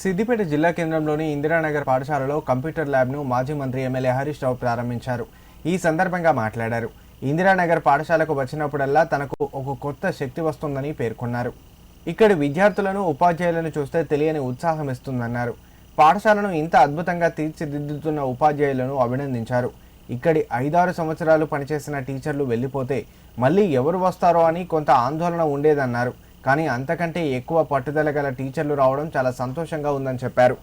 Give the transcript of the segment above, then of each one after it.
సిద్దిపేట జిల్లా కేంద్రంలోని ఇందిరానగర్ పాఠశాలలో కంప్యూటర్ ల్యాబ్ను మాజీ మంత్రి ఎమ్మెల్యే హరీష్ రావు ప్రారంభించారు. ఈ సందర్భంగా మాట్లాడారు. ఇందిరానగర్ పాఠశాలకు వచ్చినప్పుడల్లా తనకు ఒక కొత్త శక్తి వస్తుందని పేర్కొన్నారు. ఇక్కడి విద్యార్థులను ఉపాధ్యాయులను చూస్తే తెలియని ఉత్సాహం ఇస్తుందన్నారు. పాఠశాలను ఇంత అద్భుతంగా తీర్చిదిద్దుతున్న ఉపాధ్యాయులను అభినందించారు. ఇక్కడి ఐదారు సంవత్సరాలు పనిచేసిన టీచర్లు వెళ్ళిపోతే మళ్ళీ ఎవరు వస్తారో అని కొంత ఆందోళన ఉండేదన్నారు. కానీ అంతకంటే ఎక్కువ పట్టుదల గల టీచర్లు రావడం చాలా సంతోషంగా ఉందని చెప్పారు.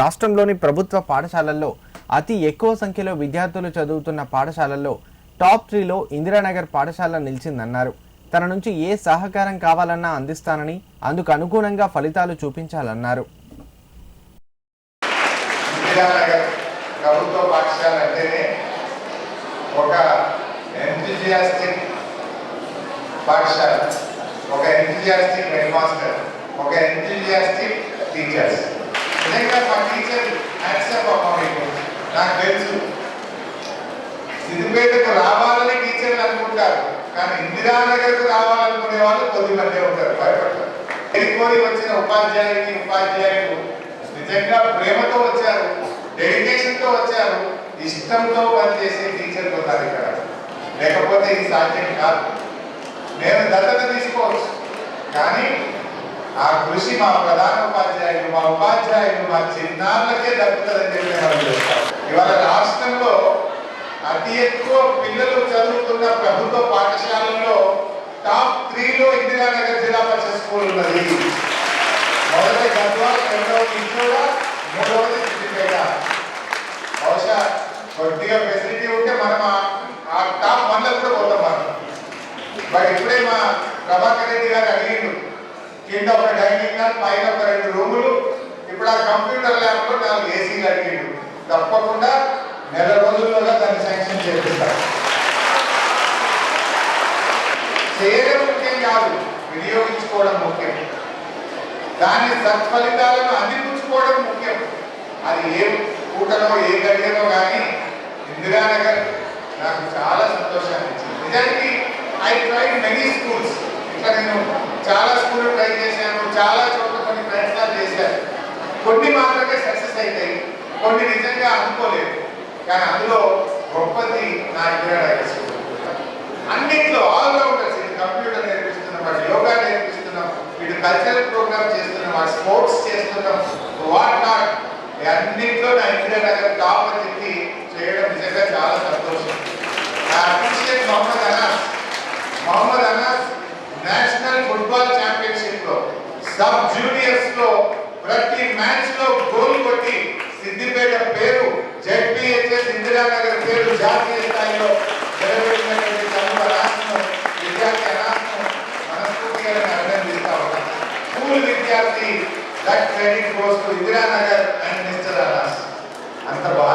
రాష్ట్రంలోని ప్రభుత్వ పాఠశాలల్లో అతి ఎక్కువ సంఖ్యలో విద్యార్థులు చదువుతున్న పాఠశాలల్లో టాప్ త్రీలో ఇందిరానగర్ పాఠశాల నిలిచిందన్నారు. తన నుంచి ఏ సహకారం కావాలన్నా అందిస్తానని అందుకు అనుగుణంగా ఫలితాలు చూపించాలన్నారు. ప్రభుత్వ పాఠశాల అంటేనే ఒక పాఠశాల. ఒక ఎంతజియాస్టిక్ హెడ్ మాస్టర్ ఒక ఎంతజియాస్టిక్ టీచర్స్ నిజంగా మా టీచర్ యాక్సెప్ట్ అమ్మా మీకు నాకు తెలుసు. సిద్దిపేటకు రావాలని టీచర్లు అనుకుంటారు. కానీ ఇందిరానగర్కు రావాలనుకునే వాళ్ళు కొద్ది మంది ఉంటారు భయపడతారు. ఎదుర్కొని వచ్చిన ఉపాధ్యాయుని ఉపాధ్యాయులు నిజంగా ప్రేమతో వచ్చారు డెడికేషన్తో వచ్చారు ఇష్టంతో పనిచేసే టీచర్లు ఉన్నారు ఇక్కడ. లేకపోతే ఇది సాధ్యం కాదు. నేను దత్తత తీసుకు కానీ ఆ కృషి మా ప్రధాన ఉపాధ్యాయులు మా ఉపాధ్యాయులు మా చిన్నారులకే దక్కుతుందని చెప్పి ఇవాళ రాష్ట్రంలో అతి ఎక్కువ పిల్లలు చదువుతున్న ప్రభుత్వ పాఠశాలల్లో టాప్ త్రీలో ఇందిరానగర్ జిల్లా పరిషత్ స్కూల్ ఉన్నది. మొదటి గద్వాల్ రెండవది ఇంట్లో మూడవది సిద్దిపేట. బహుశా కొద్దిగా ఫెసిలిటీ ఉంటే మనం ఆ- టాప్ వన్లో కూడా పోతాం మనం. బట్ ఇప్పుడే మా ప్రభాకర్ రెడ్డి గారు అడిగిండు. కింద ఒక డైనింగ్ హాల్ పైన ఒక రెండు రూములు. ఇప్పుడు ఆ కంప్యూటర్ ల్యాబ్లో నాలుగు ఏసీలు అడిగిండు. తప్పకుండా నెల రోజుల్లోగా దాన్ని శాంక్షన్ చేపిస్తారు. చేయడం ముఖ్యం కాదు వినియోగించుకోవడం ముఖ్యం. దాని సత్ఫలితాలను అందిపుచ్చుకోవడం ముఖ్యం. అది ఏ పూటనో ఏ గడియనో కానీ ఇందిరానగర్ నాకు చాలా సంతోషాన్ని ఇచ్చింది నిజానికి ఐ ట్రై మెనీ స్కూల్స్ ఇట్లా నేను చాలా స్కూల్ ట్రై చేశాను చాలా చోట్ల కొన్ని ప్రయత్నాలు చేశాను. కొన్ని మాత్రమే సక్సెస్ అవుతాయి కొన్ని నిజంగా అనుకోలేదు. కానీ అందులో గొప్పది నా ఇందిరానగర్ స్కూల్. అన్నింటిలో ఆల్రౌండర్స్ ఇది కంప్యూటర్ నేర్పిస్తున్నాం వాడు యోగా నేర్పిస్తున్నాం వీడు కల్చరల్ ప్రోగ్రామ్ చేస్తున్నాం వాడు స్పోర్ట్స్ చేస్తున్నాం వాట్ నాట్ అన్నింటిలో నా ఇండియా దగ్గర టాప్ అని చెప్పి చేయడం నిజంగా చాలా సంతోషం. నా అప్రిషియేట్ మొహమ్మద్ మ్యాచ్లో గోల్ కొట్టి సిద్దిపేట పేరు జడ్పీహెచ్ఎస్ ఇందిరానగర్ పేరు జాతీయ స్థాయిలో విద్యార్థి స్కూల్ విద్యార్థి ఇందిరానగర్ అండ్ మిస్టర్ అంత బాగా